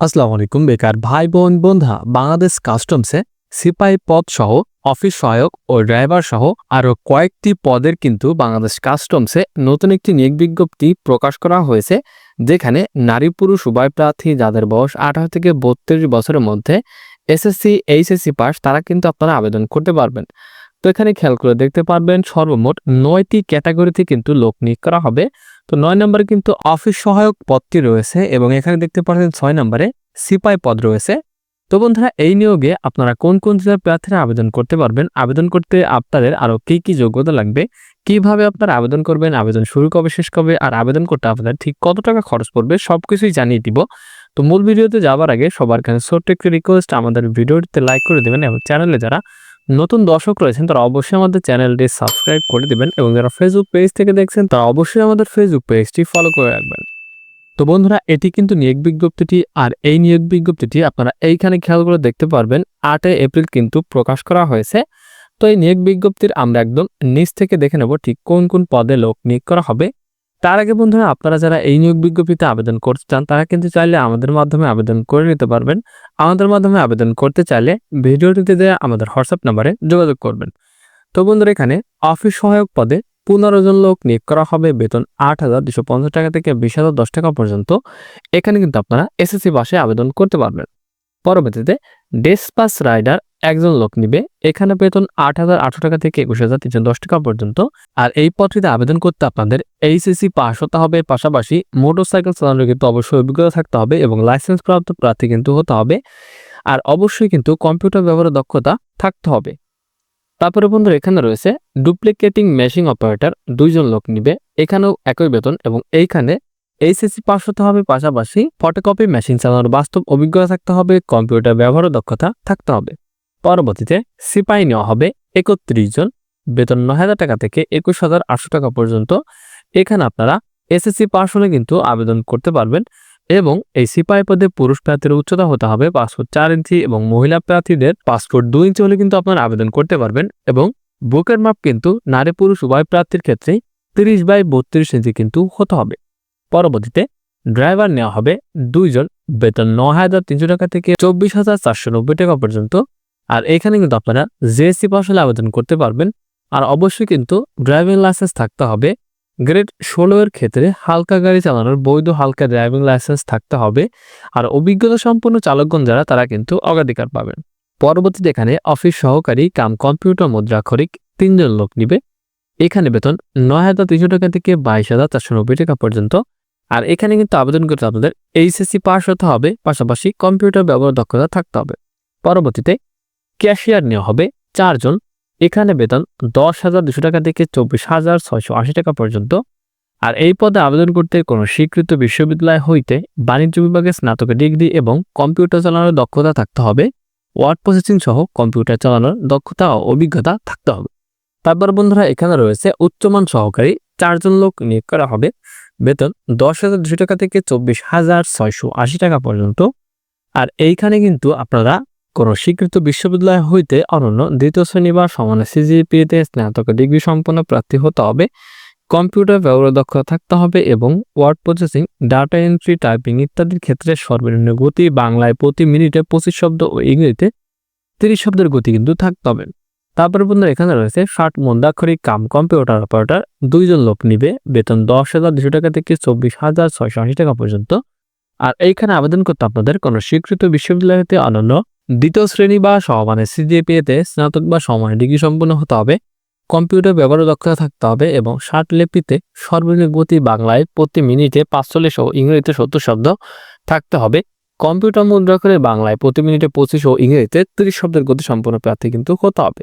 আসসালামু আলাইকুম, বেকার ভাই বোন বন্ধা বাংলাদেশ কাস্টমসে সিপাহী পদ সহ, অফিস সহায়ক ও ড্রাইভার সহ আরও কয়েকটি পদের কিন্তু বাংলাদেশ কাস্টমসে নতুন একটি নিয়োগ বিজ্ঞপ্তি প্রকাশ করা হয়েছে, যেখানে নারী পুরুষ উভয় প্রার্থী যাদের বয়স আঠারো থেকে বত্রিশ বছরের মধ্যে এসএসসি, এইচএসসি পাস, তারা কিন্তু আপনারা আবেদন করতে পারবেন। তো এখানে খেয়াল করে দেখতে পারবেন, সর্বমোট নয়টি ক্যাটাগরিতে কিন্তু লোক নিয়োগ করা হবে। তো নয় নম্বরে কিন্তু অফিস সহায়ক পদটি রয়েছে এবং এখানে দেখতে পাচ্ছেন ছয় নম্বরে সিপাই পদ রয়েছে। তো বন্ধুরা, এই নিয়োগে আপনারা কোন কোন জেলার প্রার্থীরা আবেদন করতে পারবেন? আবেদন করতে আপনাদের আরও কী কী যোগ্যতা লাগবে? কীভাবে আপনারা আবেদন করবেন? আবেদন শুরু কবে, শেষ কবে? আর আবেদন করতে আপনাদের ঠিক কত টাকা খরচ পড়বে? সব কিছুই জানিয়ে দিব। তো মূল ভিডিওতে যাওয়ার আগে সবার কাছে ছোট্ট একটি রিকোয়েস্ট আমাদের ভিডিওটিতে লাইক করে দেবেন এবং চ্যানেলে যারা নতুন দর্শক রয়েছেন, তারা অবশ্যই আমাদের চ্যানেলটি সাবস্ক্রাইব করে দিবেন এবং যারা ফেসবুক পেজ থেকে দেখছেন, তারা অবশ্যই আমাদের ফেসবুক পেজটি ফলো করে রাখবেন। তো বন্ধুরা, এটি কিন্তু নিয়োগ বিজ্ঞপ্তিটি, আর এই নিয়োগ বিজ্ঞপ্তিটি আপনারা এইখানে খেয়াল করে দেখতে পারবেন, আটই এপ্রিল কিন্তু প্রকাশ করা হয়েছে। তো এই নিয়োগ বিজ্ঞপ্তির আমরা একদম নিচ থেকে দেখে নেব ঠিক কোন কোন পদে লোক নিয়োগ করা হবে। তার আগে বন্ধুরা, আপনারা যারা এই নিয়োগ বিজ্ঞপ্তিতে আবেদন করতে চান, তারা কিন্তু চাইলে আমাদের মাধ্যমে আবেদন করে নিতে পারবেন। আমাদের মাধ্যমে আবেদন করতে চাইলে ভিডিওটিতে দেওয়া আমাদের হোয়াটসঅ্যাপ নাম্বারে যোগাযোগ করবেন। তো বন্ধুরা, এখানে অফিস সহায়ক পদে পনেরো জন লোক নিয়োগ করা হবে। বেতন আট হাজার দুশো পঞ্চাশ টাকা থেকে বিশ হাজার দশ টাকা পর্যন্ত। এখানে কিন্তু আপনারা এসএসসি বাসে আবেদন করতে পারবেন। পরবর্তীতে ডেসপাস রাইডার একজন লোক নিবে, এখানে বেতন আট হাজার আটশো টাকা থেকে একুশ হাজার তিনশো দশ টাকা পর্যন্ত। আর এই পদটিতে আবেদন করতে আপনাদের এইচএসসি পাস হতে হবে, পাশাপাশি মোটরসাইকেল চালানোর কিন্তু অবশ্যই অভিজ্ঞতা থাকতে হবে এবং লাইসেন্স প্রাপ্ত প্রার্থী কিন্তু হতে হবে। আর অবশ্যই কিন্তু কম্পিউটার ব্যবহারের দক্ষতা থাকতে হবে। তারপরে বন্ধুরা, এখানে রয়েছে ডুপ্লিকেটিং মেশিন অপারেটর দুইজন লোক নিবে, এখানেও একই বেতন এবং এইখানে এইচএসসি পাস হতে হবে, পাশাপাশি ফটোকপি মেশিন চালানোর বাস্তব অভিজ্ঞতা থাকতে হবে কম্পিউটার ব্যবহারের দক্ষতা থাকতে হবে। পরবর্তীতে সিপাহি নেওয়া হবে একত্রিশ জন। বেতন নয় হাজার টাকা থেকে একুশ হাজার আটশো টাকা পর্যন্ত। এখানে আপনারা এসএসসি পাস হলে কিন্তু আবেদন করতে পারবেন এবং এই সিপাহি পদে পুরুষ প্রার্থীর উচ্চতা হতে হবে পাসপোর্ট চার ইঞ্চি এবং মহিলা প্রার্থীদের পাসপোর্ট দুই ইঞ্চি হলে কিন্তু আপনারা আবেদন করতে পারবেন এবং বুকের মাপ কিন্তু নারী পুরুষ উভয় প্রার্থীর ক্ষেত্রে তিরিশ বাই বত্রিশ ইঞ্চি কিন্তু হতে হবে। পরবর্তীতে ড্রাইভার নেওয়া হবে দুইজন বেতন ন হাজার তিনশো টাকা থেকে চব্বিশ হাজার চারশো নব্বই টাকা পর্যন্ত। আর এখানে কিন্তু আপনারা জিএসসি পাস হলে আবেদন করতে পারবেন। আর অবশ্যই কিন্তু ড্রাইভিং লাইসেন্স থাকতে হবে। গ্রেড ষোলো এর ক্ষেত্রে হালকা গাড়ি চালানোর বৈধ হালকা ড্রাইভিং লাইসেন্স থাকতে হবে। আর অভিজ্ঞতা সম্পন্ন চালকগণ যারা, তারা কিন্তু অগ্রাধিকার পাবেন। পরবর্তীতে এখানে অফিস সহকারী কাম কম্পিউটার মুদ্রাক্ষরিক তিনজন লোক নিবে। এখানে বেতন নয় হাজার তিনশো টাকা থেকে বাইশ হাজার চারশো নব্বই টাকা পর্যন্ত। আর এখানে কিন্তু আবেদন করতে আপনাদের এইচএসসি পাস হতে হবে। পাশাপাশি কম্পিউটার ব্যবহার দক্ষতা থাকতে হবে। পরবর্তীতে ক্যাশিয়ার নেওয়া হবে চারজন। এখানে বেতন দশ হাজার দুশো টাকা থেকে চব্বিশ হাজার ছয়শো আশি টাকা পর্যন্ত। আর এই পদে আবেদন করতে কোনো স্বীকৃত বিশ্ববিদ্যালয় হইতে বাণিজ্য বিভাগে স্নাতকের ডিগ্রি এবং কম্পিউটার চালানোর দক্ষতা থাকতে হবে। ওয়ার্ড প্রসেসিং সহ কম্পিউটার চালানোর দক্ষতা ও অভিজ্ঞতা থাকতে হবে। তারপর বন্ধুরা, এখানে রয়েছে উচ্চমান সহকারী। চারজন লোক নিয়োগ করা হবে। বেতন দশ হাজার দুশো টাকা থেকে চব্বিশ হাজার ছয়শো আশি টাকা পর্যন্ত। আর এইখানে কিন্তু আপনারা কোনো স্বীকৃত বিশ্ববিদ্যালয় হইতে অনন্য দ্বিতীয় শ্রেণি বা সমান সিজিপিতে স্নাতক ডিগ্রি সম্পন্ন প্রার্থী হতে হবে। কম্পিউটার ব্যবহার দক্ষতা থাকতে হবে এবং word processing, data entry, typing ইত্যাদির ক্ষেত্রে সর্বনিম্ন গতি, বাংলায় প্রতি মিনিটে পঁচিশ শব্দ ও ইংরেজিতে তিরিশ শব্দের গতি কিন্তু থাকতে হবে। তারপরে বন্ধুরা, এখানে রয়েছে ষাট মন্দাক্ষরিক কাম কম্পিউটার অপারেটর। দুইজন লোক নিবে, বেতন দশ হাজার দুশো টাকা থেকে চব্বিশ হাজার ছয়শো আশি টাকা পর্যন্ত। আর এইখানে আবেদন করতে আপনাদের কোনো স্বীকৃত বিশ্ববিদ্যালয় হতে অনন্য দ্বিতীয় শ্রেণি বা সমানের সিজিপিএতে স্নাতক বা সমানের ডিগ্রি সম্পন্ন হতে হবে। কম্পিউটার ব্যবহার দক্ষতা থাকতে হবে এবং ষাট লেপিতে সর্বনিম্ন গতি বাংলায় প্রতি মিনিটে পাঁচচল্লিশ ও ইংরেজিতে সত্তর শব্দ থাকতে হবে। কম্পিউটার মুদ্রা করে বাংলায় প্রতি মিনিটে পঁচিশ ও ইংরেজিতে তিরিশ শব্দের গতি সম্পন্ন প্রার্থী কিন্তু হতে হবে।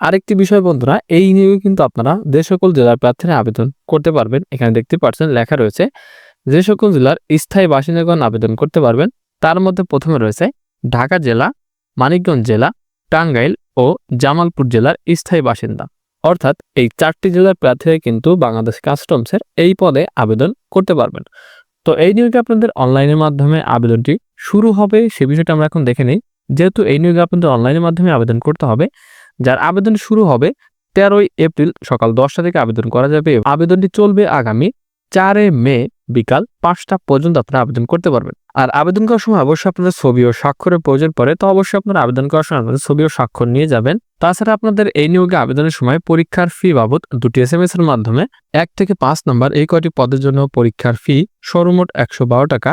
আরেকটি বিষয় বন্ধুরা, এই নিয়োগে কিন্তু আপনারা যে সকল জেলার প্রার্থীরা আবেদন করতে পারবেন, এখানে দেখতে পাচ্ছেন লেখা রয়েছে, যে সকল জেলার স্থায়ী বাসিন্দাগণ আবেদন করতে পারবেন, তার মধ্যে প্রথমে রয়েছে ঢাকা জেলা মানিকগঞ্জ জেলা, টাঙ্গাইল ও জামালপুর জেলার স্থায়ী বাসিন্দা। অর্থাৎ এই চারটি জেলার প্রার্থীরা কিন্তু বাংলাদেশ কাস্টমসের এই পদে আবেদন করতে পারবেন। তো এই নিয়োগে আপনাদের অনলাইনের মাধ্যমে আবেদনটি শুরু হবে, সে বিষয়টা আমরা এখন দেখে নিই। যেহেতু এই নিয়োগে আপনাদের অনলাইনের মাধ্যমে আবেদন করতে হবে, যার আবেদন শুরু হবে তেরোই এপ্রিল সকাল দশটা থেকে আবেদন করা যাবে। আবেদনটি চলবে আগামী চারে মে বিকাল পাঁচটা পর্যন্ত আপনারা আবেদন করতে পারবেন। আর আবেদন করার সময় অবশ্যই আপনাদের ছবি ও স্বাক্ষরের প্রয়োজন পড়ে, তো অবশ্যই আপনারা আবেদন করার সময় আপনাদের ছবি ও স্বাক্ষর নিয়ে যাবেন। তাছাড়া আপনাদের এই নিয়োগে আবেদনের সময় পরীক্ষার ফি বাবদ দুটি এস এম এস এর মাধ্যমে এক থেকে পাঁচ নম্বর এই কয়টি পদের জন্য পরীক্ষার ফি সর্বমোট একশো বারো টাকা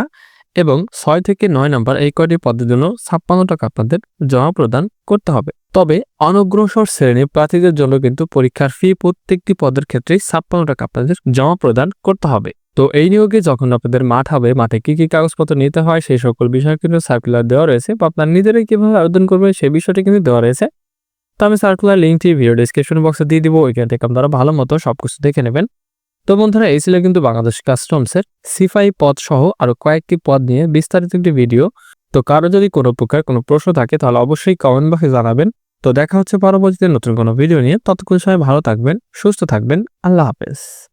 এবং ছয় থেকে নয় নম্বর এই কয়টি পদের জন্য ছাপ্পান্ন টাকা আপনাদের জমা প্রদান করতে হবে। তবে অনগ্রসর শ্রেণির প্রার্থীদের জন্য কিন্তু পরীক্ষার ফি প্রত্যেকটি পদের ক্ষেত্রে ছাপ্পান্ন টাকা আপনাদের জমা প্রদান করতে হবে। তো এই নিয়োগে যখন আপনাদের মাঠ হবে, মাঠে কি কি কাগজপত্র নিতে হয়, সেই সকল বিষয় কিন্তু সার্কুলার দেওয়া রয়েছে। বা আপনার নিজেরাই কীভাবে আবেদন করবে সেই বিষয়টি কিন্তু দেওয়া রয়েছে। তো আমি সার্কুলার লিঙ্কটি ভিডিও ডিসক্রিপশন বক্সে দিয়ে দিব, ওইখান থেকে আপনারা ভালো মতো সব কিছু দেখে নেবেন। তো বন্ধুরা, এই ছিল কিন্তু বাংলাদেশ কাস্টমসের সিফাই পদ সহ আরও কয়েকটি পদ নিয়ে বিস্তারিত একটি ভিডিও তো কারও যদি কোনো প্রকার কোনো প্রশ্ন থাকে, তাহলে অবশ্যই কমেন্ট বক্সে জানাবেন। তো দেখা হচ্ছে পরবর্তীতে নতুন কোনো ভিডিও নিয়ে। ততক্ষণ সবাই ভালো থাকবেন, সুস্থ থাকবেন। আল্লাহ হাফেজ।